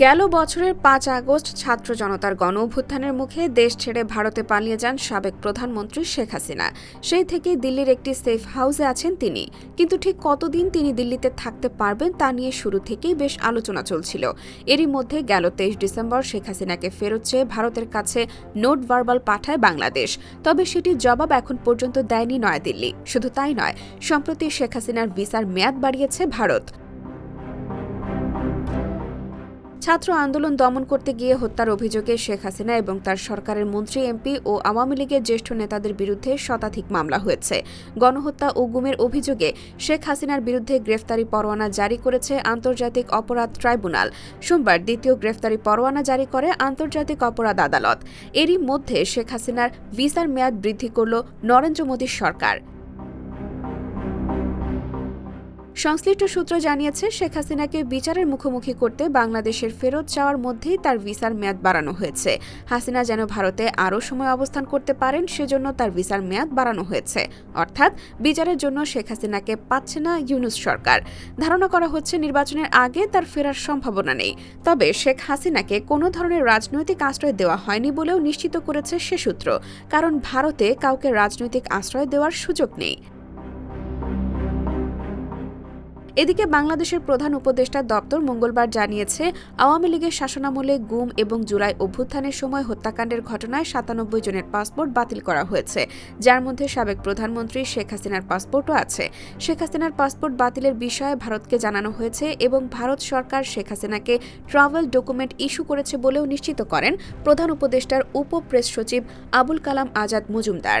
গেল বছরের পাঁচ আগস্ট ছাত্র জনতার গণ অভ্যুত্থানের মুখে দেশ ছেড়ে ভারতে পালিয়ে যান সাবেক প্রধানমন্ত্রী শেখ হাসিনা। সেই থেকেই দিল্লির একটি সেফ হাউসে আছেন তিনি। কিন্তু ঠিক কতদিন তিনি দিল্লিতে থাকতে পারবেন তা নিয়ে শুরু থেকেই বেশ আলোচনা চলছিল। এরই মধ্যে গেল তেইশ ডিসেম্বর শেখ হাসিনাকে ফেরত চেয়ে ভারতের কাছে নোট ভার্বাল পাঠায় বাংলাদেশ। তবে সেটির জবাব এখন পর্যন্ত দেয়নি নয়াদিল্লি। শুধু তাই নয়, সম্প্রতি শেখ হাসিনার ভিসার মেয়াদ বাড়িয়েছে ভারত। ছাত্র আন্দোলন দমন করতে গিয়ে হত্যার অভিযোগে শেখ হাসিনা এবং তার সরকারের মন্ত্রী, এমপি ও আওয়ামী লীগের জ্যেষ্ঠ নেতাদের বিরুদ্ধে শতাধিক মামলা হয়েছে। গণহত্যা ও গুমের অভিযোগে শেখ হাসিনার বিরুদ্ধে গ্রেফতারি পরোয়ানা জারি করেছে আন্তর্জাতিক অপরাধ ট্রাইব্যুনাল। সোমবার দ্বিতীয় গ্রেফতারি পরোয়ানা জারি করে আন্তর্জাতিক অপরাধ আদালত। এরই মধ্যে শেখ হাসিনার ভিসার মেয়াদ বৃদ্ধি করল নরেন্দ্র মোদীর সরকার। সংশ্লিষ্ট সূত্র জানিয়েছে, শেখ হাসিনাকে বিচারের মুখোমুখি করতে বাংলাদেশের ফেরত যাওয়ার মধ্যেই তার ভিসার মেয়াদ বাড়ানো হয়েছে। হাসিনা যেন ভারতে আরও সময় অবস্থান করতে পারেন, সেজন্য তার ভিসার মেয়াদ বাড়ানো হয়েছে। অর্থাৎ, বিচারের জন্য শেখ হাসিনাকে পাচ্ছে না ইউনুস সরকার। ধারণা করা হচ্ছে, নির্বাচনের আগে তার ফেরার সম্ভাবনা নেই। তবে শেখ হাসিনাকে কোনো ধরনের রাজনৈতিক আশ্রয় দেওয়া হয়নি বলেও নিশ্চিত করেছে সে সূত্র। কারণ ভারতে কাউকে রাজনৈতিক আশ্রয় দেওয়ার সুযোগ নেই। এদিকে বাংলাদেশের প্রধান উপদেষ্টা দপ্তর মঙ্গলবার জানিয়েছে, আওয়ামী লীগের শাসনামলে গুম এবং জুলাই অভ্যুত্থানের সময় হত্যাকাণ্ডের ঘটনায় সাতানব্বই জনের পাসপোর্ট বাতিল করা হয়েছে, যার মধ্যে সাবেক প্রধানমন্ত্রী শেখ হাসিনার পাসপোর্টও আছে। শেখ হাসিনার পাসপোর্ট বাতিলের বিষয়ে ভারতকে জানানো হয়েছে এবং ভারত সরকার শেখ হাসিনাকে ট্রাভেল ডকুমেন্ট ইস্যু করেছে বলেও নিশ্চিত করেন প্রধান উপদেষ্টার উপ প্রেস সচিব Abul Kalam Azad Majumdar.